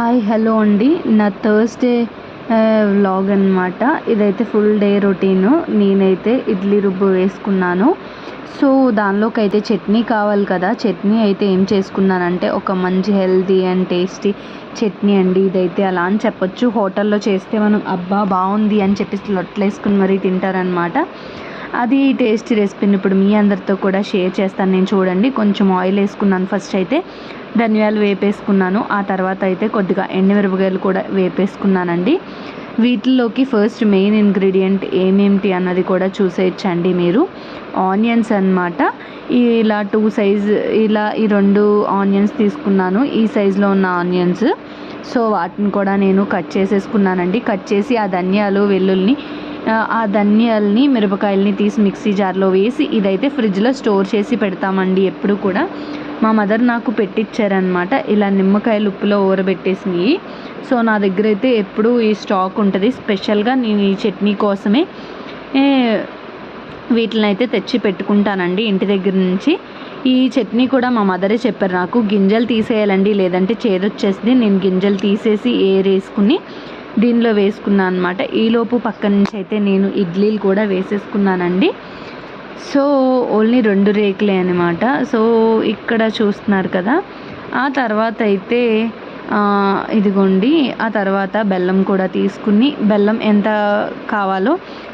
Hi hello అండి. నా Thursday vlog అనమాట ఇదైతే ఫుల్ డే రొటీను. నేనైతే ఇడ్లీ రుబ్బు వేసుకున్నాను. సో దానిలోకి అయితే చట్నీ కావాలి కదా. చట్నీ అయితే ఏం చేసుకున్నానంటే ఒక మంచి హెల్తీ అండ్ టేస్టీ చట్నీ అండి ఇదైతే. అలా అని చెప్పొచ్చు. హోటల్లో చేస్తే మనం అబ్బా బాగుంది అని చెప్పేసి లొట్లేసుకుని మరీ తింటారనమాట అది టేస్టీ రెసిపీని ఇప్పుడు మీ అందరితో కూడా షేర్ చేస్తాను. నేను చూడండి కొంచెం ఆయిల్ వేసుకున్నాను ఫస్ట్ అయితే. ధనియాలు వేపేసుకున్నాను. ఆ తర్వాత అయితే కొద్దిగా ఎండుమిరపకాయలు కూడా వేపేసుకున్నానండి. వీటిల్లోకి ఫస్ట్ మెయిన్ ఇంగ్రీడియంట్ ఏమేమిటి అన్నది కూడా చూసేయచ్చండి మీరు. ఆనియన్స్ అన్నమాట. ఇలా టూ సైజ్ ఇలా ఈ రెండు ఆనియన్స్ తీసుకున్నాను. ఈ సైజులో ఉన్న ఆనియన్స్. సో వాటిని కూడా నేను కట్ చేసేసుకున్నానండి. కట్ చేసి ఆ ధనియాలు వెల్లుల్ని ఆ, ధనియాల్ని మిరపకాయల్ని తీసి మిక్సీ జార్లో వేసి ఇదైతే ఫ్రిడ్జ్లో స్టోర్ చేసి పెడతామండి ఎప్పుడు కూడా. మా మదర్ నాకు పెట్టించారనమాట ఇలా నిమ్మకాయలు ఉప్పులో ఊరబెట్టేసినవి సో నా దగ్గర అయితే ఎప్పుడూ ఈ స్టాక్ ఉంటుంది. స్పెషల్గా నేను ఈ చట్నీ కోసమే వీటిని అయితే తెచ్చి పెట్టుకుంటానండి ఇంటి దగ్గర నుంచి. ఈ చట్నీ కూడా మా మదరే చెప్పారు నాకు. గింజలు తీసేయాలండి లేదంటే చేదొచ్చేసింది. నేను గింజలు తీసేసి ఏరేసుకుని దీనిలో వేసుకున్నాను అనమాట ఈలోపు పక్క నుంచి అయితే నేను ఇడ్లీలు కూడా వేసేసుకున్నానండి. సో ఓన్లీ రెండు రేకులే అనమాట సో ఇక్కడ చూస్తున్నారు కదా. ఆ తర్వాత అయితే ఇదిగోండి. ఆ తర్వాత బెల్లం కూడా తీసుకుని బెల్లం ఎంత కావాలో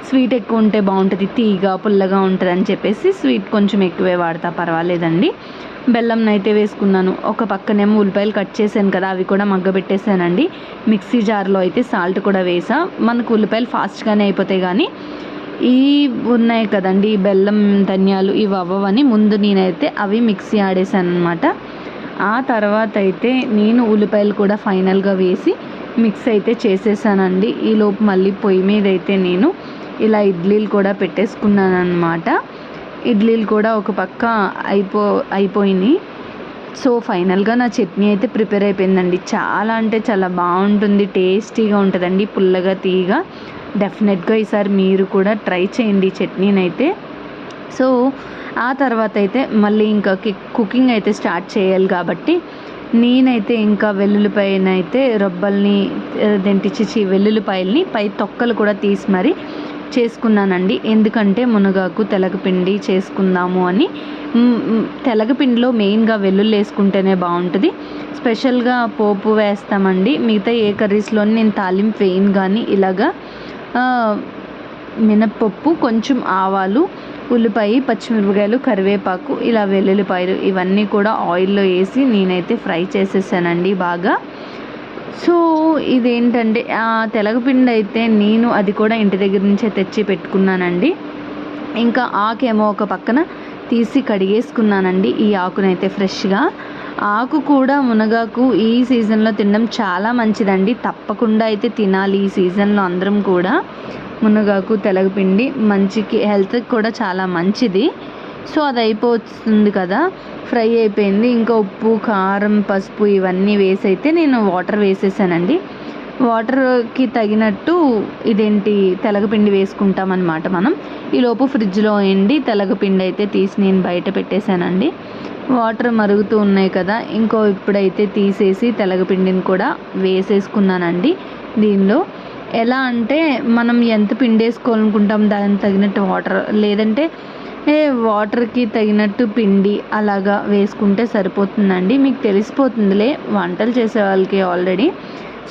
స్వీట్ ఎక్కువ ఉంటే బాగుంటుంది తీగ పుల్లగా ఉంటుంది అని చెప్పేసి స్వీట్ కొంచెం ఎక్కువే వాడతా పర్వాలేదండి. బెల్లం అయితే వేసుకున్నాను. ఒక పక్కనేమో ఉల్లిపాయలు కట్ చేశాను కదా అవి కూడా మగ్గబెట్టేసానండి మిక్సీ జార్లో అయితే సాల్ట్ కూడా వేసా. మనకు ఉల్లిపాయలు ఫాస్ట్గానే అయిపోతాయి కానీ ఈ ఉన్నాయి కదండి బెల్లం ధనియాలు ఇవి అవ్వవని ముందు నేనైతే అవి మిక్సీ ఆడేసాను అనమాట ఆ తర్వాత అయితే నేను ఉల్లిపాయలు కూడా ఫైనల్గా వేసి మిక్స్ అయితే చేసేసానండి. ఈలోపు మళ్ళీ పొయ్యి మీద అయితే నేను ఇలా ఇడ్లీలు కూడా పెట్టేసుకున్నాను అనమాట ఇడ్లీలు కూడా ఒక పక్క అయిపో అయిపోయినాయి. సో ఫైనల్గా నా చట్నీ అయితే ప్రిపేర్ అయిపోయిందండి. చాలా అంటే చాలా బాగుంటుంది టేస్టీగా ఉంటుందండి పుల్లగా తీయగా. డెఫినెట్గా ఈసారి మీరు కూడా ట్రై చేయండి చట్నీనైతే. చట్నీని అయితే సో ఆ తర్వాత అయితే మళ్ళీ ఇంకా కి- కుకింగ్ అయితే స్టార్ట్ చేయాలి కాబట్టి నేనైతే ఇంకా వెల్లుల్లిపాయనైతే రొబ్బల్ని దెంటిచ్చి వెల్లుల్లిపాయల్ని పై తొక్కలు కూడా తీసి మరి చేసుకున్నానండి. ఎందుకంటే మునగాకు తెలగపిండి చేసుకుందాము అని. తెలగపిండిలో మెయిన్గా వెల్లుల్లి వేసుకుంటేనే బాగుంటుంది. స్పెషల్గా పోపు వేస్తామండి. మిగతా ఏ కర్రీస్లో నేను తాలింపు వేయను కానీ ఇలాగా మినప్పప్పు కొంచెం ఆవాలు ఉల్లిపాయ పచ్చిమిరపకాయలు కరివేపాకు ఇలా వెల్లుల్లిపాయలు ఇవన్నీ కూడా ఆయిల్లో వేసి నేనైతే ఫ్రై చేసేసానండి బాగా. సో ఇదేంటంటే ఆ తెలగపిండి అయితే నేను అది కూడా ఇంటి దగ్గర నుంచే తెచ్చి పెట్టుకున్నానండి. ఇంకా ఆకేమో ఒక పక్కన తీసి కడిగేసుకున్నానండి ఈ ఆకునైతే ఫ్రెష్గా. ఆకు కూడా మునగాకు ఈ సీజన్లో తినడం చాలా మంచిదండి. తప్పకుండా అయితే తినాలి ఈ సీజన్లో అందరం కూడా. మునగాకు తెలగపిండి మంచికి హెల్త్కి కూడా చాలా మంచిది. సో అది అయిపోతుంది కదా. ఫ్రై అయిపోయింది. ఇంకా ఉప్పు కారం పసుపు ఇవన్నీ వేసి అయితే నేను వాటర్ వేసేసానండి. వాటర్కి తగినట్టు ఇదేంటి తెలగపిండి వేసుకుంటామన్నమాట మనం. ఈలోపు ఫ్రిడ్జ్లో ఎండి తెలగపిండి అయితే తీసి నేను బయట పెట్టేశానండి. వాటర్ మరుగుతూ ఉన్నాయి కదా. ఇంకో ఇప్పుడైతే తీసేసి తెలగపిండిని కూడా వేసేసుకున్నానండి దీనిలో. ఎలా అంటే మనం ఎంత పిండి వేసుకోవాలనుకుంటాం దానికి తగినట్టు వాటర్. లేదంటే వాటర్కి తగినట్టు పిండి అలాగా వేసుకుంటే సరిపోతుందండి. మీకు తెలిసిపోతుందిలే వంటలు చేసే వాళ్ళకి ఆల్రెడీ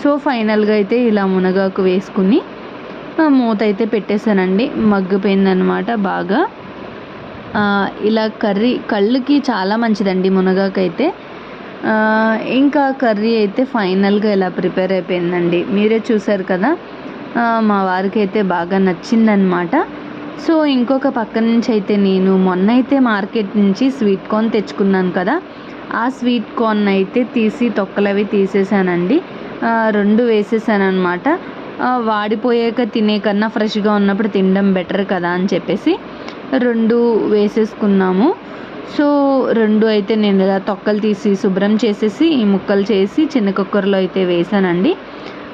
సో ఫైనల్గా అయితే ఇలా మునగాకు వేసుకుని మూత అయితే పెట్టేశానండి. మగ్గిపోయిందనమాట బాగా. ఇలా కర్రీ కళ్ళుకి చాలా మంచిదండి మునగాకైతే ఇంకా కర్రీ అయితే ఫైనల్గా ఇలా ప్రిపేర్ అయిపోయిందండి. మీరే చూసారు కదా మా వారికి అయితే బాగా నచ్చిందనమాట సో ఇంకొక పక్క నుంచి అయితే నేను మొన్న అయితే మార్కెట్ నుంచి స్వీట్ కార్న్ తెచ్చుకున్నాను కదా ఆ స్వీట్ కార్న్ అయితే తీసి తొక్కలవి తీసేసానండి. రెండు వేసేసాను అనమాట వాడిపోయాక తినే కన్నా ఫ్రెష్గా ఉన్నప్పుడు తినడం బెటర్ కదా అని చెప్పేసి రెండు వేసేసుకున్నాము. సో రెండు అయితే నేను ఇలా తొక్కలు తీసి శుభ్రం చేసేసి ఈ ముక్కలు చేసి చిన్న కుక్కర్లో అయితే వేసానండి.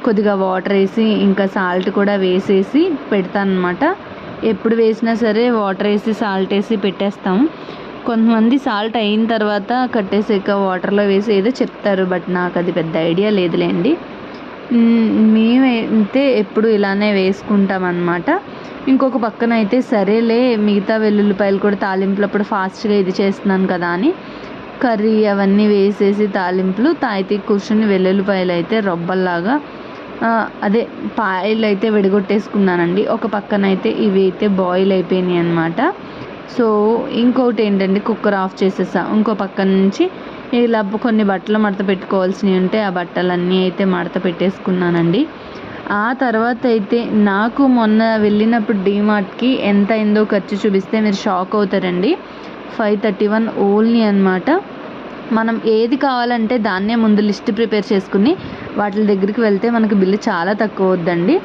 కొద్దిగా వాటర్ వేసి ఇంకా సాల్ట్ కూడా వేసేసి పెడతాను అనమాట ఎప్పుడు వేసినా సరే వాటర్ వేసి సాల్ట్ వేసి పెట్టేస్తాం. కొంతమంది సాల్ట్ అయిన తర్వాత కట్టేసాక వాటర్లో వేసి ఏదో చెప్తారు బట్ నాకు అది పెద్ద ఐడియా లేదులేండి. మేమైతే ఎప్పుడు ఇలానే వేసుకుంటాం అన్నమాట ఇంకొక పక్కన అయితే సరేలే మిగతా వెల్లుల్లిపాయలు కూడా తాలింపులప్పుడు ఫాస్ట్గా ఇది చేస్తున్నాను కదా అని. కర్రీ అవన్నీ వేసేసి తాలింపులు తాయితీ కూర్చుని వెల్లుల్లిపాయలు అయితే రొబ్బల్లాగా అదే పాయలు అయితే విడగొట్టేసుకున్నానండి. ఒక పక్కన అయితే ఇవి అయితే బాయిల్ అయిపోయినాయి అనమాట సో ఇంకొకటి ఏంటంటే కుక్కర్ ఆఫ్ చేసేసా. ఇంకో పక్క నుంచి ఇలా కొన్ని బట్టలు మడత పెట్టుకోవాల్సినవి ఉంటే ఆ బట్టలన్నీ అయితే మడత పెట్టేసుకున్నానండి. ఆ తర్వాత అయితే నాకు మొన్న వెళ్ళినప్పుడు డీమార్ట్కి ఎంత అయిందో ఖర్చు చూపిస్తే మీరు షాక్ అవుతారండి. ఫైవ్ థర్టీ వన్ ఓన్లీ అనమాట మనం ఏది కావాలంటే దాన్నే ముందు లిస్ట్ ప్రిపేర్ చేసుకుని వాటి దగ్గరికి వెళ్తే మనకి బిల్లు చాలా తక్కువ అవుద్దండి.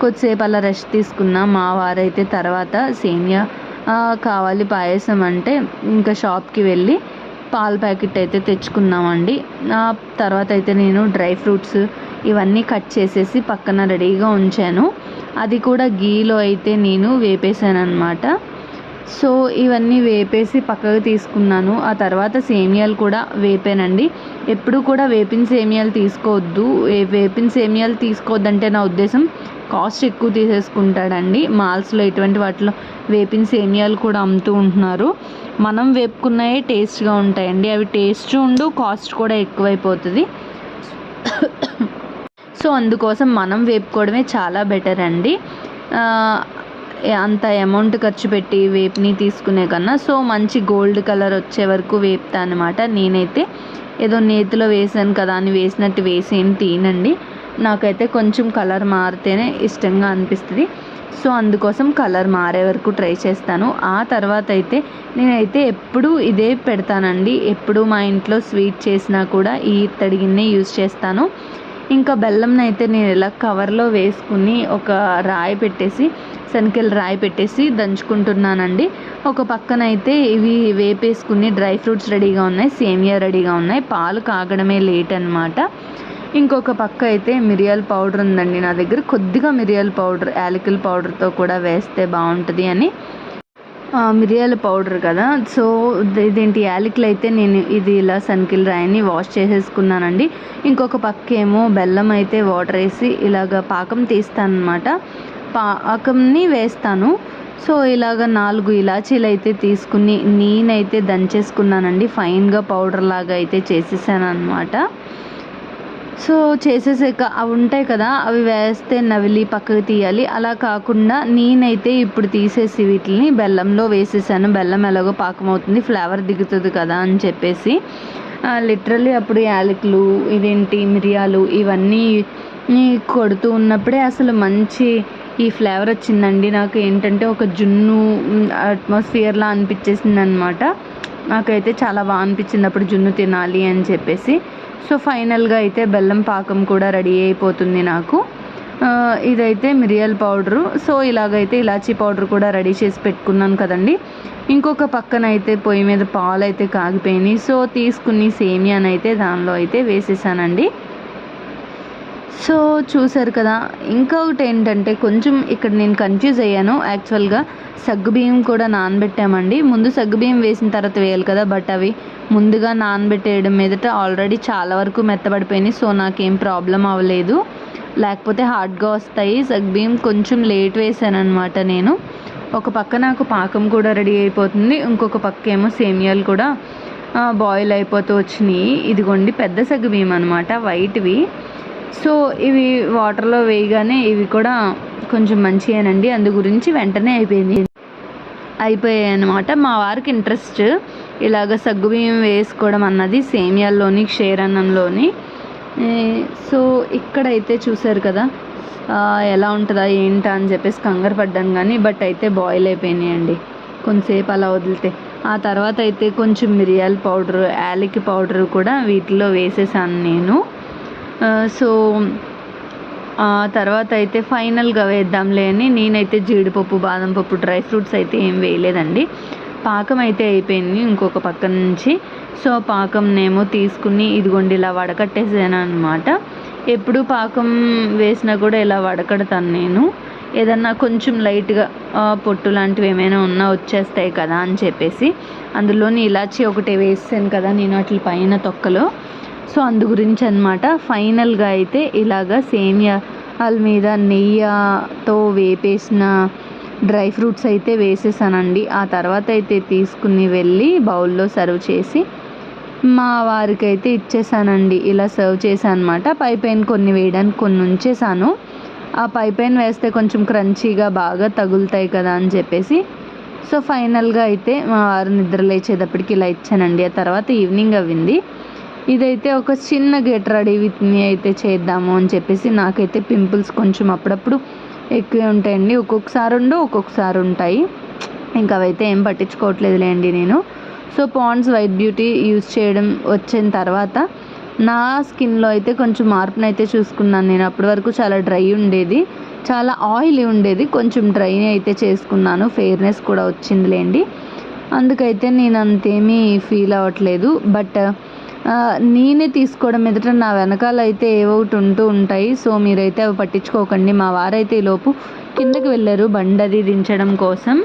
కొద్దిసేపు అలా రెస్ట్ తీసుకున్నా మా వారైతే తర్వాత సేమియా కావాలి పాయసం అంటే ఇంకా షాప్కి వెళ్ళి పాల ప్యాకెట్ అయితే తెచ్చుకున్నామండి. ఆ తర్వాత అయితే నేను డ్రై ఫ్రూట్స్ ఇవన్నీ కట్ చేసేసి పక్కన రెడీగా ఉంచాను. అది కూడా గీలో అయితే నేను వేపేసాను అనమాట సో ఇవన్నీ వేపేసి పక్కకు తీసుకున్నాను. ఆ తర్వాత సేమియాలు కూడా వేపానండి. ఎప్పుడు కూడా వేపిన సేమియాలు తీసుకోవద్దు. వేపిన సేమియాలు తీసుకోవద్దంటే నా ఉద్దేశం కాస్ట్ ఎక్కువ తీసేసుకుంటాడండి. మాల్స్లో ఎటువంటి వాటిలో వేపిన సేమియాలు కూడా అమ్ముతూ ఉంటున్నారు. మనం వేపుకున్నాయే టేస్ట్గా ఉంటాయండి. అవి టేస్ట్ ఉండు కాస్ట్ కూడా ఎక్కువైపోతుంది. సో అందుకోసం మనం వేపుకోవడమే చాలా బెటర్ అండి అంత అమౌంట్ ఖర్చు పెట్టి వేపుని తీసుకునే కన్నా సో మంచి గోల్డ్ కలర్ వచ్చే వరకు వేపుతా అనమాట నేనైతే ఏదో నేతిలో వేసాను కదా అని వేసినట్టు వేసేం తీనండి నాకైతే కొంచెం కలర్ మారితేనే ఇష్టంగా అనిపిస్తుంది. సో అందుకోసం కలర్ మారే వరకు ట్రై చేస్తాను. ఆ తర్వాత అయితే నేనైతే ఎప్పుడు ఇదే పెడతానండి. ఎప్పుడు మా ఇంట్లో స్వీట్ చేసినా కూడా ఈ తడిగిన్నే యూజ్ చేస్తాను. ఇంకా బెల్లంని అయితే నేను ఇలా కవర్లో వేసుకుని ఒక రాయి పెట్టేసి శనగలు రాయి పెట్టేసి దంచుకుంటున్నానండి. ఒక పక్కన అయితే ఇవి వేపేసుకుని డ్రై ఫ్రూట్స్ రెడీగా ఉన్నాయి సేమియా రెడీగా ఉన్నాయి. పాలు కాగడమే లేట్ అనమాట ఇంకొక పక్క అయితే మిరియాల పౌడర్ ఉందండి నా దగ్గర. కొద్దిగా మిరియాల పౌడర్ యాలకుల పౌడర్తో కూడా వేస్తే బాగుంటుంది అని మిరియాల పౌడర్ కదా. సో ఇదేంటి యాలకులు అయితే నేను ఇది ఇలా సన్కిల్ రాయిని వాష్ చేసేసుకున్నానండి. ఇంకొక పక్క ఏమో బెల్లం అయితే వాటర్ వేసి ఇలాగ పాకం తీస్తాను అనమాట పాకంని వేస్తాను. సో ఇలాగ నాలుగు ఇలాచీలు అయితే తీసుకుని నేనైతే దంచేసుకున్నానండి. ఫైన్గా పౌడర్ లాగా అయితే చేసేసాను అనమాట సో చేసేసాక అవి ఉంటాయి కదా అవి వేస్తే నవిలి పక్కకు తీయాలి. అలా కాకుండా నేనైతే ఇప్పుడు తీసేసి వీటిని బెల్లంలో వేసేసాను. బెల్లం ఎలాగో పాకం అవుతుంది ఫ్లేవర్ దిగుతుంది కదా అని చెప్పేసి. లిటరల్లీ అప్పుడు యాలకులు ఇదేంటి మిరియాలు ఇవన్నీ కొడుతూ ఉన్నప్పుడే అసలు మంచి ఈ ఫ్లేవర్ వచ్చిందండి. నాకు ఏంటంటే ఒక జున్ను అట్మాస్ఫియర్లా అనిపించేసింది అనమాట నాకైతే చాలా బాగా అనిపించింది అప్పుడు జున్ను తినాలి అని చెప్పేసి. సో ఫైనల్గా అయితే బెల్లం పాకం కూడా రెడీ అయిపోతుంది నాకు. ఇదైతే మిరియాల పౌడరు. సో ఇలాగైతే ఇలాచీ పౌడర్ కూడా రెడీ చేసి పెట్టుకున్నాను కదండి. ఇంకొక పక్కన అయితే పొయ్యి మీద పాలు అయితే కాగిపోయినాయి. సో తీసుకుని సేమియానైతే దానిలో అయితే వేసేసానండి. సో చూసారు కదా ఇంకొకటి ఏంటంటే కొంచెం ఇక్కడ నేను కన్ఫ్యూజ్ అయ్యాను. యాక్చువల్గా సగ్గుబియ్యం కూడా నానబెట్టామండి. ముందు సగ్గుబియ్యం వేసిన తర్వాత వేయాలి కదా బట్ అవి ముందుగా నానబెట్టేయడం మీదట ఆల్రెడీ చాలా వరకు మెత్తబడిపోయినాయి సో నాకేం ప్రాబ్లం అవ్వలేదు. లేకపోతే హార్డ్గా వస్తాయి. సగ్గుబియ్యం కొంచెం లేట్ వేసాను నేను. ఒక పక్క నాకు పాకం కూడా రెడీ అయిపోతుంది ఇంకొక పక్క ఏమో సేమియాలు కూడా బాయిల్ అయిపోతూ వచ్చినాయి. ఇదిగోండి పెద్ద సగ్గుబియ్యం అనమాట వైట్వి సో ఇవి వాటర్లో వేయగానే ఇవి కూడా కొంచెం మంచిగానండి అందు గురించి వెంటనే అయిపోయింది. అయిపోయాయి అనమాట మా వారికి ఇంట్రెస్ట్ ఇలాగ సగ్గుబియ్యం వేసుకోవడం అన్నది సేమియాల్లోని క్షీరన్నంలోని. ఏ, సో ఇక్కడైతే చూసారు కదా ఎలా ఉంటుందా ఏంటా అని చెప్పేసి కంగారు పడ్డాను కానీ బట్ అయితే బాయిల్ అయిపోయినాయండి. కొంతసేపు అలా వదిలితే. ఆ తర్వాత అయితే కొంచెం మిరియాల పౌడర్ యాలకి పౌడర్ కూడా వీటిలో వేసేసాను నేను. సో ఆ తర్వాత అయితే ఫైనల్గా వేద్దాంలే అని నేనైతే జీడిపప్పు బాదం పప్పు డ్రై ఫ్రూట్స్ అయితే ఏం వేయలేదండి. పాకం అయితే అయిపోయింది ఇంకొక పక్క నుంచి. సో పాకంనేమో తీసుకుని ఇదిగోండి ఇలా వడకట్టేసాను అనమాట ఎప్పుడు పాకం వేసినా కూడా ఇలా వడకడతాను నేను. ఏదన్నా కొంచెం లైట్గా పొట్టు లాంటివి ఏమైనా ఉన్నా వచ్చేస్తాయి కదా అని చెప్పేసి అందులోని ఇలాచి ఒకటి వేసాను కదా నేను అట్ల పైన తొక్కలో. సో అందు గురించి అనమాట ఫైనల్గా అయితే ఇలాగ సేమియాల మీద నెయ్యితో వేపేసిన డ్రై ఫ్రూట్స్ అయితే వేసేసానండి. ఆ తర్వాత అయితే తీసుకుని వెళ్ళి బౌల్లో సర్వ్ చేసి మా వారికి అయితే ఇచ్చేసానండి. ఇలా సర్వ్ చేశాను అనమాట పై పైన కొన్ని వేయడానికి కొన్ని ఉంచేసాను. ఆ పై పైన వేస్తే కొంచెం క్రంచీగా బాగా తగులుతాయి కదా అని చెప్పేసి. సో ఫైనల్గా అయితే మా వారు నిద్ర లేచేటప్పటికి ఇలా ఇచ్చానండి. ఆ తర్వాత ఈవినింగ్ అవ్వింది. ఇదైతే ఒక చిన్న గెట్ రెడీ విత్ మీ అయితే చేద్దాము అని చెప్పేసి నాకైతే పింపుల్స్ కొంచెం అప్పుడప్పుడు ఎక్కువ ఉంటాయండి. ఒక్కొక్కసారి ఉండు ఒక్కొక్కసారి ఉంటాయి. ఇంకా అవైతే ఏం పట్టించుకోవట్లేదులేండి నేను. So Pond's white beauty use చేయడం వచ్చిన తర్వాత నా స్కిన్లో అయితే కొంచెం మార్పును అయితే చూసుకున్నాను నేను. అప్పటి వరకు చాలా డ్రై ఉండేది. చాలా ఆయిలీ ఉండేది. కొంచెం డ్రై అయితే చేసుకున్నాను. ఫెయిర్నెస్ కూడా వచ్చిందిలేండి. అందుకైతే నేను అంతేమీ ఫీల్ అవ్వట్లేదు. బట్ నేనే తీసుకోవడం ఎదుట నా వెనకాల అయితే ఏవో ఒకటి ఉంటూ ఉంటాయి. సో మీరైతే అవి పట్టించుకోకండి. మా వారైతే లోపు కిందకి వెళ్ళారు బండది దించడం కోసం.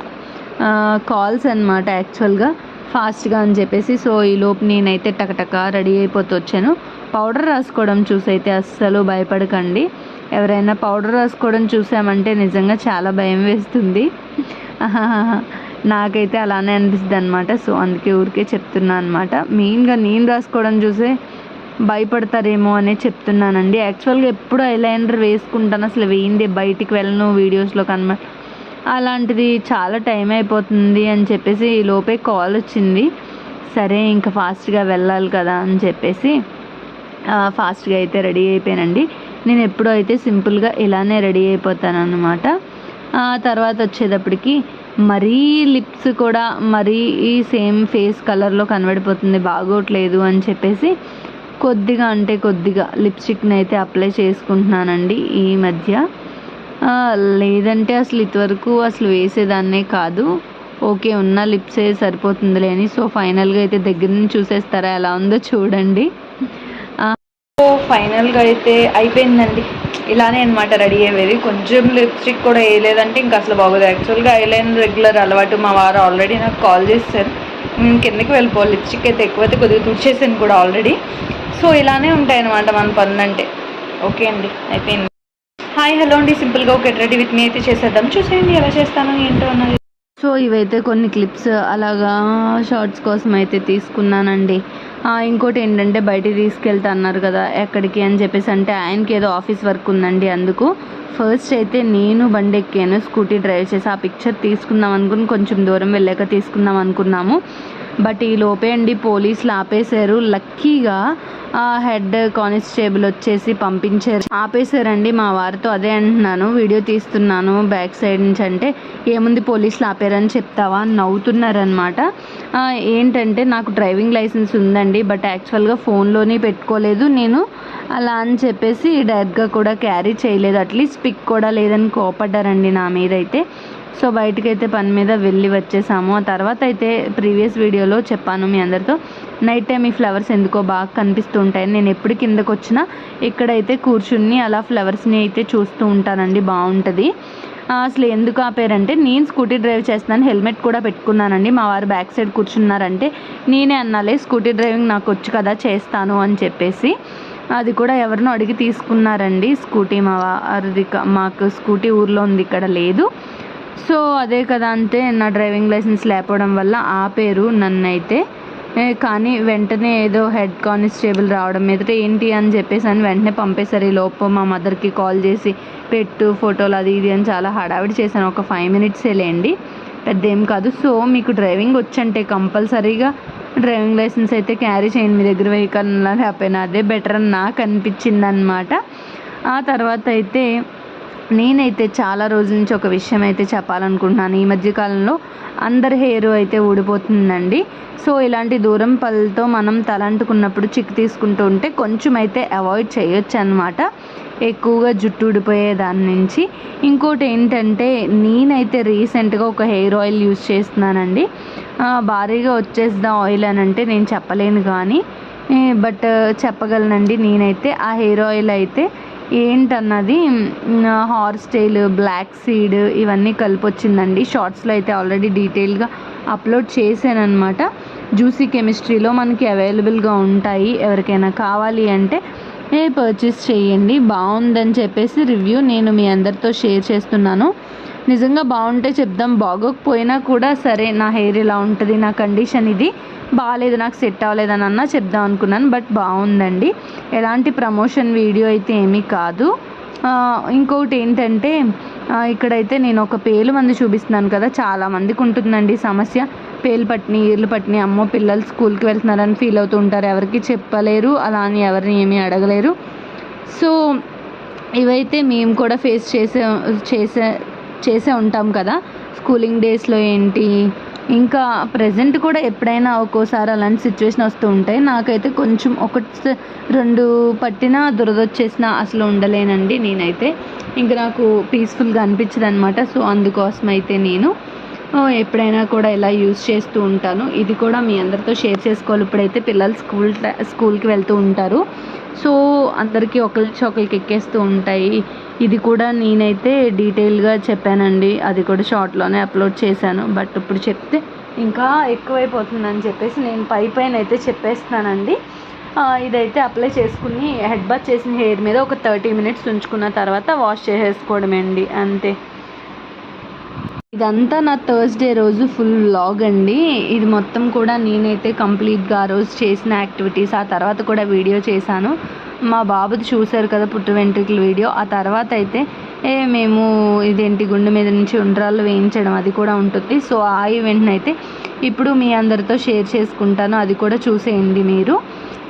కాల్స్ అనమాట యాక్చువల్గా ఫాస్ట్గా అని చెప్పేసి. సో ఈ లోపు నేనైతే టకటక రెడీ అయిపోతూ వచ్చాను. పౌడర్ రాసుకోవడం చూసైతే అస్సలు భయపడకండి. ఎవరైనా పౌడర్ రాసుకోవడం చూసామంటే నిజంగా చాలా భయం వేస్తుంది. నాకైతే అలానే అనిపిస్తుంది అనమాట సో అందుకే ఊరికే చెప్తున్నా అనమాట మెయిన్గా నేను రాసుకోవడం చూసే భయపడతారేమో అనే చెప్తున్నానండి. యాక్చువల్గా ఎప్పుడు ఐలైనర్ వేసుకుంటాను. అసలు వేయింది బయటికి వెళ్ళను వీడియోస్లో కనమాట అలాంటిది చాలా టైం అయిపోతుంది అని చెప్పేసి లోపే కాల్ వచ్చింది. సరే ఇంకా ఫాస్ట్గా వెళ్ళాలి కదా అని చెప్పేసి ఫాస్ట్గా అయితే రెడీ అయిపోయానండి. నేను ఎప్పుడూ అయితే సింపుల్గా ఇలానే రెడీ అయిపోతాను అనమాట తర్వాత వచ్చేటప్పటికి మరీ లిప్స్ కూడా మరీ సేమ్ ఫేస్ కలర్లో కనబడిపోతుంది బాగోట్లేదు అని చెప్పేసి కొద్దిగా అంటే కొద్దిగా లిప్స్టిక్ని అయితే అప్లై చేసుకుంటున్నానండి ఈ మధ్య. లేదంటే అసలు ఇంతవరకు అసలు వేసేదాన్నే కాదు. ఓకే ఉన్న లిప్సే సరిపోతుందిలే అని సో ఫైనల్గా అయితే దగ్గర నుంచి చూసేస్తారా ఎలా ఉందో చూడండి. ఫైనల్గా అయితే అయిపోయిందండి. ఇలానే అనమాట రెడీ అయ్యేది. కొంచెం లిప్స్టిక్ కూడా వేయలేదంటే ఇంకా అసలు బాగోదు. యాక్చువల్గా ఐలైన్ రెగ్యులర్ అలవాటు మా వారు ఆల్రెడీ నాకు కాల్ చేస్తారు కిందకి వెళ్ళిపోవాలి లిప్స్టిక్ అయితే ఎక్కువైతే కొద్దిగా తుడిచేసాను కూడా ఆల్రెడీ. సో ఇలానే ఉంటాయి అనమాట మన పనులంటే. ఓకే అండి అయిపోయింది. హాయ్ హలో అండి. సింపుల్గా ఒక రెడీ విత్ మీ అయితే చేసేద్దాం. చూసేయండి ఎలా చేస్తాను ఏంటో అన్నది. సో ఇవైతే కొన్ని క్లిప్స్ అలాగా షార్ట్స్ కోసం అయితే తీసుకున్నానండి. ఇంకోటి ఏంటంటే బయటికి తీసుకెళ్తా అన్నారు కదా ఎక్కడికి అని చెప్పేసి. అంటే ఆయనకి ఏదో ఆఫీస్ వర్క్ ఉందండి అందుకు. ఫస్ట్ అయితే నేను బండి ఎక్కాను స్కూటీ డ్రైవ్ చేసి ఆ పిక్చర్ తీసుకుందాం అనుకుని కొంచెం దూరం వెళ్ళాక తీసుకుందాం అనుకున్నాము. బట్ ఈ లోపే అండి పోలీసులు ఆపేశారు. లక్కీగా హెడ్ కానిస్టేబుల్ వచ్చేసి పంపించారు. ఆపేశారండి మా వారితో అదే అంటున్నాను. వీడియో తీస్తున్నాను బ్యాక్ సైడ్ నుంచి అంటే ఏముంది పోలీసులు ఆపారని చెప్తావా? అని నవ్వుతున్నారనమాట ఏంటంటే నాకు డ్రైవింగ్ లైసెన్స్ ఉందండి బట్ యాక్చువల్గా ఫోన్లోనే పెట్టుకోలేదు నేను. అలా అని చెప్పేసి డైరెక్ట్గా కూడా క్యారీ చేయలేదు. అట్లీస్ట్ పిక్ కూడా లేదని కోపడ్డారండి నా మీద అయితే సో బయటకైతే పని మీద వెళ్ళి వచ్చేసాము. ఆ తర్వాత అయితే ప్రీవియస్ వీడియోలో చెప్పాను మీ అందరితో నైట్ టైం ఈ ఫ్లవర్స్ ఎందుకో బాగా కనిపిస్తూ ఉంటాయి నేను ఎప్పుడు కిందకు వచ్చినా ఇక్కడైతే కూర్చుని అలా ఫ్లవర్స్ని అయితే చూస్తూ ఉంటానండి. బాగుంటుంది. అసలు ఎందుకు ఆపారంటే నేను స్కూటీ డ్రైవ్ చేస్తున్నాను. హెల్మెట్ కూడా పెట్టుకున్నానండి. మా వారు బ్యాక్ సైడ్ కూర్చున్నారంటే నేనే అన్నాలే స్కూటీ డ్రైవింగ్ నాకు వచ్చు కదా చేస్తాను అని చెప్పేసి అది కూడా ఎవరినో అడిగి తీసుకున్నారండి. స్కూటీ మా వారిది మాకు స్కూటీ ఊర్లో ఉంది ఇక్కడ లేదు. సో అదే కదా అంతే నా డ్రైవింగ్ లైసెన్స్ లేకపోవడం వల్ల ఆపేరు నన్నైతే. కానీ వెంటనే ఏదో హెడ్ కానిస్టేబుల్ రావడం మీదట ఏంటి అని చెప్పేసి అని వెంటనే పంపేశారు ఈ లోపు. మా మదర్కి కాల్ చేసి పెట్టు ఫోటోలు అది ఇది అని చాలా హడావిడి చేశాను. ఒక ఫైవ్ మినిట్సే లేండి. పెద్ద ఏం కాదు. సో మీకు డ్రైవింగ్ వచ్చంటే కంపల్సరీగా డ్రైవింగ్ లైసెన్స్ అయితే క్యారీ చేయండి. మీ దగ్గర వెహికల్ లేకపోయినా అదే బెటర్ అని నాకు అనిపించింది అనమాట ఆ తర్వాత అయితే నేనైతే చాలా రోజుల నుంచి ఒక విషయం అయితే చెప్పాలనుకుంటున్నాను. ఈ మధ్యకాలంలో అందరి హెయిర్ అయితే ఊడిపోతుందండి. సో ఇలాంటి దూరం పళ్ళతో మనం తలంటుకున్నప్పుడు చిక్కు తీసుకుంటూ ఉంటే కొంచెం అయితే అవాయిడ్ చేయొచ్చు అనమాట ఎక్కువగా జుట్టు ఊడిపోయే దాని నుంచి. ఇంకోటి ఏంటంటే నేనైతే రీసెంట్గా ఒక హెయిర్ ఆయిల్ యూస్ చేస్తున్నానండి. భారీగా వచ్చేద్దాం ఆయిల్ అని అంటే నేను చెప్పలేను కానీ బట్ చెప్పగలనండి. నేనైతే ఆ హెయిర్ ఆయిల్ అయితే ఏంటన్నది హార్స్ టైల్ బ్లాక్ సీడ్ ఇవన్నీ కలిపి వచ్చిందండి షార్ట్స్లో అయితే ఆల్రెడీ డీటెయిల్గా అప్లోడ్ చేశానమాట జ్యూసీ కెమిస్ట్రీలో మనకి అవైలబుల్గా ఉంటాయి. ఎవరికైనా కావాలి అంటే ఏ పర్చేస్ చేయండి. బాగుందని చెప్పేసి రివ్యూ నేను మీ అందరితో షేర్ చేస్తున్నాను. నిజంగా బాగుంటే చెప్దాం. బాగోకపోయినా కూడా సరే నా హెయిర్ ఇలా ఉంటుంది నా కండిషన్ ఇది బాగాలేదు నాకు సెట్ అవ్వలేదని అన్నా చెప్దాం అనుకున్నాను బట్ బాగుందండి. ఎలాంటి ప్రమోషన్ వీడియో అయితే ఏమీ కాదు. ఇంకొకటి ఏంటంటే ఇక్కడైతే నేను ఒక పేలు మంది చూపిస్తున్నాను కదా చాలా మందికి ఉంటుందండి సమస్య. పేలు పట్టిని ఈర్లు పట్టిని అమ్మో పిల్లలు స్కూల్కి వెళ్తున్నారని ఫీల్ అవుతూ ఉంటారు. ఎవరికి చెప్పలేరు అలా అని ఎవరిని ఏమీ అడగలేరు. సో ఇవైతే మేము కూడా ఫేస్ చేసే చేసే చేసే ఉంటాం కదా. స్కూలింగ్ డేస్లో ఏంటి? ఇంకా ప్రజెంట్ కూడా ఎప్పుడైనా ఒక్కోసారి అలాంటి సిచ్యువేషన్ వస్తూ ఉంటాయి. నాకైతే కొంచెం ఒకటి రెండు పట్టినా దురదొచ్చేసిన అసలు ఉండలేనండి నేనైతే. ఇంకా నాకు పీస్ఫుల్గా అనిపించదు అనమాట సో అందుకోసం అయితే నేను ఎప్పుడైనా కూడా ఇలా యూస్ చేస్తూ ఉంటాను. ఇది కూడా మీ అందరితో షేర్ చేసుకోవాలి. ఇప్పుడైతే పిల్లలు స్కూల్ స్కూల్కి వెళ్తూ ఉంటారు. సో అందరికీ ఒకరి చొకరికి ఒకరికి ఎక్కేస్తూ ఉంటాయి. ఇది కూడా నేనైతే డీటెయిల్గా చెప్పానండి. అది కూడా షార్ట్లోనే అప్లోడ్ చేశాను. బట్ ఇప్పుడు చెప్తే ఇంకా ఎక్కువైపోతుందని చెప్పేసి నేను పై పైన అయితే చెప్పేస్తున్నానండి. ఇదైతే అప్లై చేసుకుని హెడ్ బాత్ చేసిన హెయిర్ మీద ఒక థర్టీ మినిట్స్ ఉంచుకున్న తర్వాత వాష్ చేసేసుకోవడమే అండి అంతే. ఇదంతా నా థర్స్డే రోజు ఫుల్ వ్లాగ్ అండి. ఇది మొత్తం కూడా నేనైతే కంప్లీట్గా ఆ రోజు చేసిన యాక్టివిటీస్ ఆ తర్వాత కూడా వీడియో చేశాను. మా బాబుది చూశారు కదా పుట్టు వెంట్రుకల వీడియో. ఆ తర్వాత అయితే ఏ మేము ఇదేంటి గుండె మీద నుంచి ఉండ్రాళ్ళు వేయించడం అది కూడా ఉంటుంది. సో ఆ ఈవెంట్ని అయితే ఇప్పుడు మీ అందరితో షేర్ చేసుకుంటాను. అది కూడా చూసేయండి మీరు.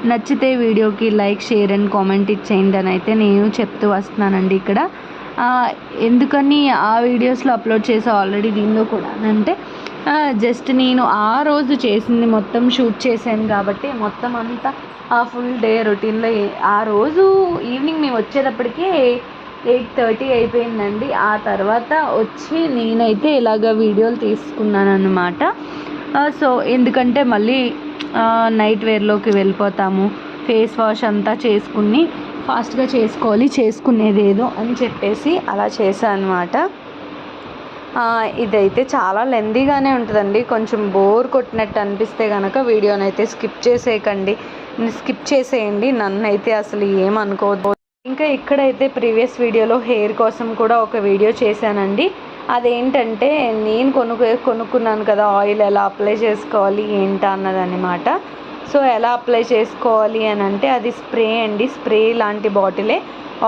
నచ్చితే వీడియోకి లైక్ షేర్ అండ్ కామెంట్ ఇచ్చేయండి అని అయితే నేను చెప్తూ వస్తున్నానండి ఇక్కడ. ఎందుకని ఆ వీడియోస్లో అప్లోడ్ చేసా ఆల్రెడీ దీనిలో కూడా అంటే జస్ట్ నేను ఆ రోజు చేసింది మొత్తం షూట్ చేశాను కాబట్టి మొత్తం అంతా ఆ ఫుల్ డే రొటీన్లో ఆ రోజు ఈవినింగ్ మేము వచ్చేటప్పటికే ఎయిట్ థర్టీ అయిపోయిందండి. ఆ తర్వాత వచ్చి నేనైతే ఇలాగ వీడియోలు తీసుకున్నాను అనమాట సో ఎందుకంటే మళ్ళీ నైట్ వేర్లోకి వెళ్ళిపోతాము. ఫేస్ వాష్ అంతా చేసుకుని ఫాస్ట్గా చేసుకోవాలి చేసుకునేది ఏదో అని చెప్పేసి అలా చేశాను అనమాట ఇదైతే చాలా లెందీగానే ఉంటుందండి. కొంచెం బోర్ కొట్టినట్టు అనిపిస్తే కనుక వీడియోని అయితే స్కిప్ చేసేయకండి స్కిప్ చేసేయండి. నన్ను అయితే అసలు ఏమనుకోవద్దు ఇంకా ఇక్కడైతే ప్రీవియస్ వీడియోలో హెయిర్ కోసం కూడా ఒక వీడియో చేశానండి. అదేంటంటే నేను కొనుక్కు కొనుక్కున్నాను కదా ఆయిల్ ఎలా అప్లై చేసుకోవాలి ఏంటా అన్నదన్నమాట. సో ఎలా అప్లై చేసుకోవాలి అని అంటే అది స్ప్రే అండి. స్ప్రే లాంటి బాటిలే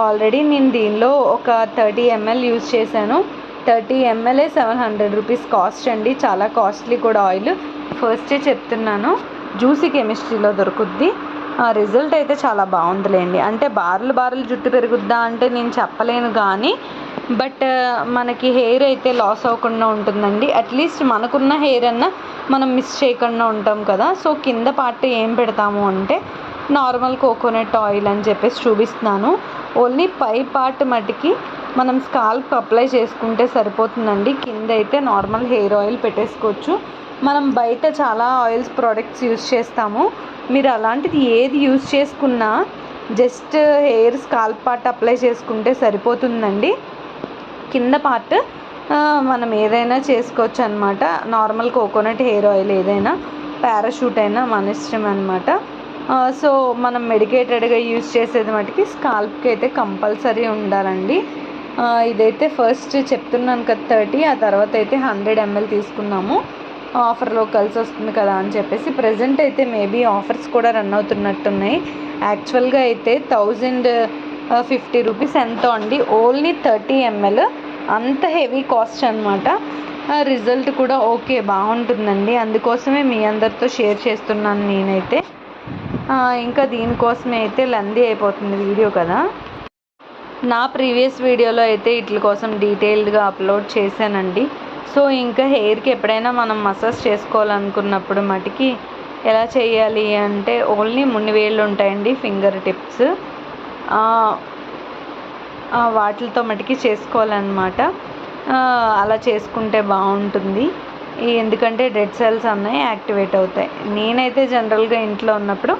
ఆల్రెడీ నేను దీనిలో ఒక థర్టీ ఎంఎల్ యూజ్ చేశాను. Thirty ML seven hundred rupees cost అండి. చాలా కాస్ట్లీ కూడా ఆయిల్. ఫస్టే చెప్తున్నాను జ్యూసీ కెమిస్ట్రీలో దొరుకుద్ది. ఆ రిజల్ట్ అయితే చాలా బాగుందిలేండి. అంటే బార్లు బార్లు జుట్టు పెరుగుద్దా అంటే నేను చెప్పలేను కానీ బట్ మనకి హెయిర్ అయితే లాస్ అవ్వకుండా ఉంటుందండి. అట్లీస్ట్ మనకున్న హెయిర్ అన్న మనం మిస్ చేయకుండా ఉంటాం కదా. సో కింద పార్ట్ ఏం పెడతాము అంటే నార్మల్ కోకోనట్ ఆయిల్ అని చెప్పేసి చూపిస్తున్నాను. ఓన్లీ పై పార్ట్ మటుకి మనం స్కాల్ప్ అప్లై చేసుకుంటే సరిపోతుందండి. కింద అయితే నార్మల్ హెయిర్ ఆయిల్ పెట్టేసుకోవచ్చు. మనం బయట చాలా ఆయిల్స్ ప్రోడక్ట్స్ యూస్ చేస్తాము. మీరు అలాంటిది ఏది యూజ్ చేసుకున్నా just hair scalp part apply చేసుకుంటే సరిపోతుందండి. కింద పార్ట్ మనం ఏదైనా చేసుకోవచ్చు అనమాట నార్మల్ కోకోనట్ హెయిర్ ఆయిల్ ఏదైనా పారాషూట్ అయినా మన ఇష్టం అనమాట సో మనం మెడికేటెడ్గా యూజ్ చేసేది మటుకి స్కాల్ప్కి అయితే కంపల్సరీ ఉండాలండి. ఇదైతే ఫస్ట్ చెప్తున్నాను కదా థర్టీ ఆ తర్వాత అయితే హండ్రెడ్ ఎంఎల్ తీసుకున్నాము ఆఫర్లో కలిసి వస్తుంది కదా అని చెప్పేసి ప్రజెంట్ అయితే మేబీ ఆఫర్స్ కూడా రన్ అవుతున్నట్టున్నాయి. యాక్చువల్గా అయితే థౌజండ్ ఫిఫ్టీ రూపీస్ ఎంతో అండి. ఓన్లీ థర్టీ ఎంఎల్ అంత హెవీ కాస్ట్ అనమాట రిజల్ట్ కూడా ఓకే బాగుంటుందండి. అందుకోసమే మీ అందరితో షేర్ చేస్తున్నాను నేనైతే. ఇంకా దీనికోసమే అయితే లందీ అయిపోతుంది వీడియో కదా. నా ప్రీవియస్ వీడియోలో అయితే వీటి కోసం డీటెయిల్డ్గా అప్లోడ్ చేశానండి. సో ఇంకా హెయిర్కి ఎప్పుడైనా మనం మసాజ్ చేసుకోవాలనుకున్నప్పుడు మటుకి ఎలా చేయాలి అంటే ఓన్లీ మున్ని వేళ్ళు ఉంటాయండి ఫింగర్ టిప్స్. వాటితో మటుకి చేసుకోవాలన్నమాట. అలా చేసుకుంటే బాగుంటుంది. ఎందుకంటే డెడ్ సెల్స్ అన్నీ యాక్టివేట్ అవుతాయి. నేనైతే జనరల్గా ఇంట్లో ఉన్నప్పుడు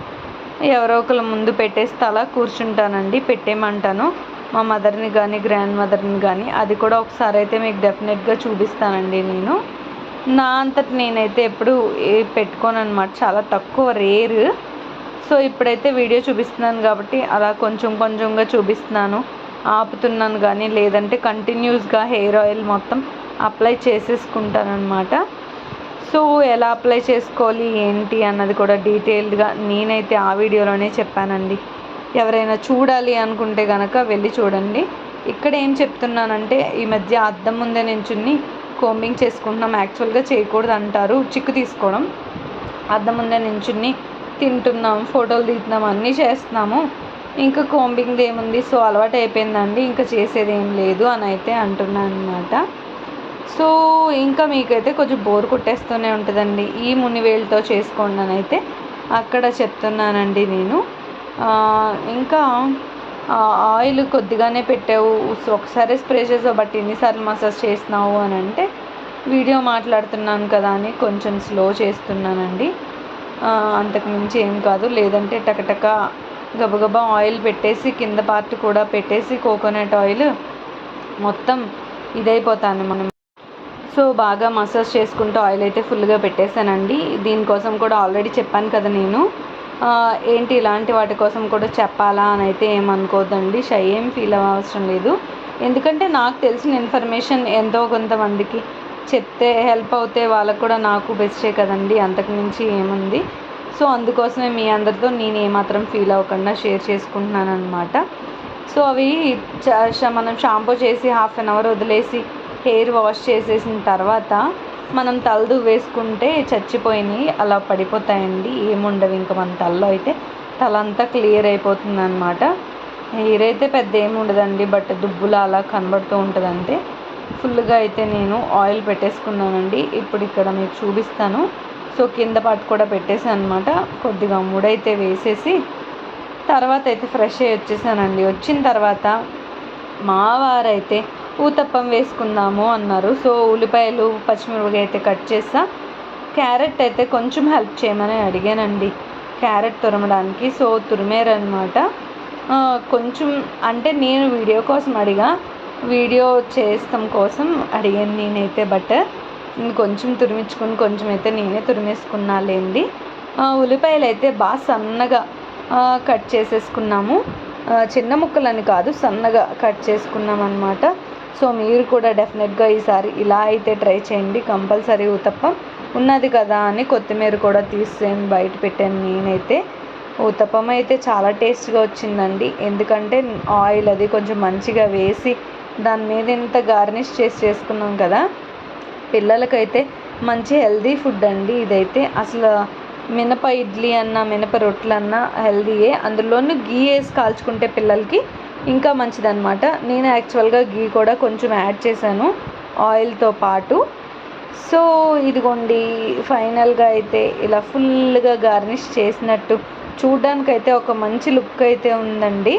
ఎవరో ఒకరు ముందు పెట్టేస్తే అలా కూర్చుంటానండి పెట్టేయమంటాను. మా మదర్ని కానీ గ్రాండ్ మదర్ని కానీ అది కూడా ఒకసారి అయితే మీకు డెఫినెట్గా చూపిస్తానండి నేను. నా అంతటి నేనైతే ఎప్పుడు పెట్టుకోను అనమాట చాలా తక్కువ రేర్. సో ఇప్పుడైతే వీడియో చూపిస్తున్నాను కాబట్టి అలా కొంచెం కొంచెంగా చూపిస్తున్నాను. ఆపుతున్నాను కానీ లేదంటే కంటిన్యూస్గా హెయిర్ ఆయిల్ మొత్తం అప్లై చేసేసుకుంటాను అనమాట సో ఎలా అప్లై చేసుకోవాలి ఏంటి అన్నది కూడా డీటెయిల్డ్గా నేనైతే ఆ వీడియోలోనే చెప్పానండి. ఎవరైనా చూడాలి అనుకుంటే కనుక వెళ్ళి చూడండి. ఇక్కడ ఏం చెప్తున్నానంటే ఈ మధ్య అద్దం ముందే నించుని కోంబింగ్ చేసుకుంటున్నాం. యాక్చువల్గా చేయకూడదు అంటారు. చిక్కు తీసుకోవడం. అద్దం ముందే నించుని తింటున్నాం ఫోటోలు తీస్తున్నాం అన్నీ చేస్తున్నాము. ఇంకా కోంబింగ్ ఏముంది? సో అలవాటు అయిపోయిందండి. ఇంకా చేసేది ఏం లేదు అని అయితే అంటున్నాను అనమాట సో ఇంకా మీకైతే కొంచెం బోర్ కొట్టేస్తూనే ఉంటుందండి. ఈ మునివేలుతో చేసుకోండి అని అయితే అక్కడ చెప్తున్నానండి నేను. ఇంకా ఆయిల్ కొద్దిగానే పెట్టావు. ఒకసారి స్ప్రే చేసావు బట్ ఎన్నిసార్లు మసాజ్ చేసినావు అని అంటే వీడియో మాట్లాడుతున్నాను కదా అని కొంచెం స్లో చేస్తున్నానండి. అంతకుమించి ఏం కాదు. లేదంటే టకటక గబగబా ఆయిల్ పెట్టేసి కింద పార్ట్ కూడా పెట్టేసి కోకోనట్ ఆయిల్ మొత్తం ఇదైపోతాను మనం. సో బాగా మసాజ్ చేసుకుంటూ ఆయిల్ అయితే ఫుల్గా పెట్టేశానండి. దీనికోసం కూడా ఆల్రెడీ చెప్పాను కదా నేను. ఏంటి ఇలాంటి వాటి కోసం కూడా చెప్పాలా అని అయితే ఏమనుకోదండి షై ఏం ఫీల్ అవ్వవసరం లేదు. ఎందుకంటే నాకు తెలిసిన ఇన్ఫర్మేషన్ ఎంతో కొంతమందికి చెప్తే హెల్ప్ అవుతే వాళ్ళకు కూడా నాకు బెస్టే కదండి. అంతకుమించి ఏముంది. సో అందుకోసమే మీ అందరితో నేను ఏమాత్రం ఫీల్ అవ్వకుండా షేర్ చేసుకుంటున్నాను అనమాట సో అవి మనం షాంపూ చేసి హాఫ్ అన్ అవర్ వదిలేసి హెయిర్ వాష్ చేసేసిన తర్వాత మనం తలదు వేసుకుంటే చచ్చిపోయినాయి అలా పడిపోతాయండి. ఏముండవు ఇంకా మన తలలో అయితే. తల అంతా క్లియర్ అయిపోతుంది అనమాట హెయిర్ అయితే పెద్ద ఏముండదండి బట్ దుబ్బులా అలా కనబడుతూ ఉంటుంది అంతే ఫుల్గా అయితే నేను ఆయిల్ పెట్టేసుకున్నానండి. ఇప్పుడు ఇక్కడ మీకు చూపిస్తాను. సో కింద పాటు కూడా పెట్టేసాను అనమాట కొద్దిగా ముడైతే వేసేసి తర్వాత అయితే ఫ్రెష్ అయ్యి వచ్చేసానండి. వచ్చిన తర్వాత మా వారైతే ఊతప్పం వేసుకుందాము అన్నారు. సో ఉల్లిపాయలు పచ్చిమిరపకాయ అయితే కట్ చేస్తా. క్యారెట్ అయితే కొంచెం హెల్ప్ చేయమని అడిగానండి. క్యారెట్ తురమడానికి. సో తురిమేరనమాట కొంచెం అంటే నేను వీడియో కోసం అడిగా. వీడియో చేస్తాం కోసం అడిగాను నేనైతే బట్ కొంచెం తురిమించుకుని కొంచెం అయితే నేనే తురిమేసుకున్నాలేండి. ఉల్లిపాయలు అయితే బాగా సన్నగా కట్ చేసేసుకున్నాము. చిన్న ముక్కలని కాదు సన్నగా కట్ చేసుకున్నాం అనమాట సో మీరు కూడా డెఫినెట్గా ఈసారి ఇలా అయితే ట్రై చేయండి కంపల్సరీ ఉతప్పం ఉన్నది కదా అని కొత్తిమీర కూడా తీసేయండి బయట పెట్టాను నేనైతే ఉతప్పం అయితే చాలా టేస్ట్గా వచ్చిందండి. ఎందుకంటే ఆయిల్ అది కొంచెం మంచిగా వేసి దాని మీద ఇంత గార్నిష్ చేసి చేసుకున్నాం కదా. పిల్లలకైతే మంచి హెల్దీ ఫుడ్ అండి ఇదైతే. అసలు మినప ఇడ్లీ అన్న మినప రొట్టెలు అన్న హెల్దీయే అందులోనూ గీ వేసి కాల్చుకుంటే పిల్లలకి ఇంకా మంచిదన్నమాట. నేను యాక్చువల్గా గీ కూడా కొంచెం యాడ్ చేశాను ఆయిల్తో పాటు. సో ఇదిగోండి ఫైనల్గా అయితే ఇలా ఫుల్గా గార్నిష్ చేసినట్టు చూడ్డానికైతే ఒక మంచి లుక్ అయితే ఉందండి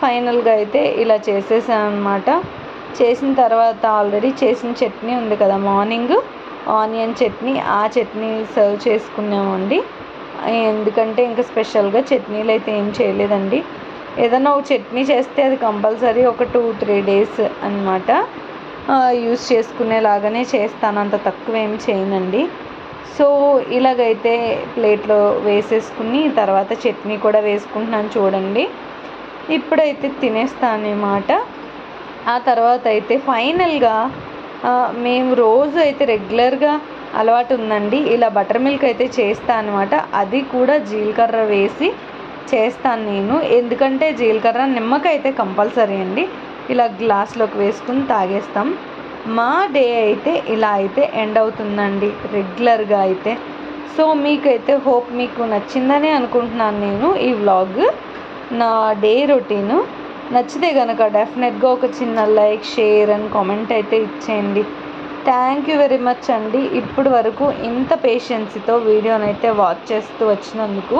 ఫైనల్గా అయితే ఇలా చేసేసాను అనమాట చేసిన తర్వాత ఆల్రెడీ చేసిన చట్నీ ఉంది కదా మార్నింగ్. ఆనియన్ చట్నీ ఆ చట్నీ సర్వ్ చేసుకున్నామండి. ఎందుకంటే ఇంకా స్పెషల్గా చట్నీలు అయితే ఏం చేయలేదండి. ఏదైనా ఒక చట్నీ చేస్తే అది కంపల్సరీ ఒక టూ త్రీ డేస్ అనమాట యూస్ చేసుకునేలాగానే చేస్తాను అంత తక్కువ ఏం చేయనండి. సో ఇలాగైతే ప్లేట్లో వేసేసుకుని తర్వాత చట్నీ కూడా వేసుకుంటున్నాను చూడండి. ఇప్పుడైతే తినేస్తాను అన్నమాట ఆ తర్వాత అయితే ఫైనల్గా మేము రోజు అయితే రెగ్యులర్గా అలవాటు ఉందండి. ఇలా బటర్ మిల్క్ అయితే చేస్తా అనమాట అది కూడా జీలకర్ర వేసి చేస్తాను నేను. ఎందుకంటే జీలకర్ర నిమ్మకాయ అయితే కంపల్సరీ అండి. ఇలా గ్లాస్లోకి వేసుకుని తాగేస్తాం. మా డే అయితే ఇలా అయితే ఎండ్ అవుతుందండి రెగ్యులర్గా అయితే. సో మీకైతే హోప్ మీకు నచ్చిందని అనుకుంటున్నాను నేను ఈ వ్లాగ్. నా డే రొటీను. నచ్చితే కనుక డెఫినెట్గా ఒక చిన్న లైక్ షేర్ అండ్ కామెంట్ అయితే ఇచ్చేయండి. థ్యాంక్ యూ వెరీ మచ్ అండి. ఇప్పటి వరకు ఇంత పేషెన్సీతో వీడియోనైతే వాచ్ చేస్తూ వచ్చినందుకు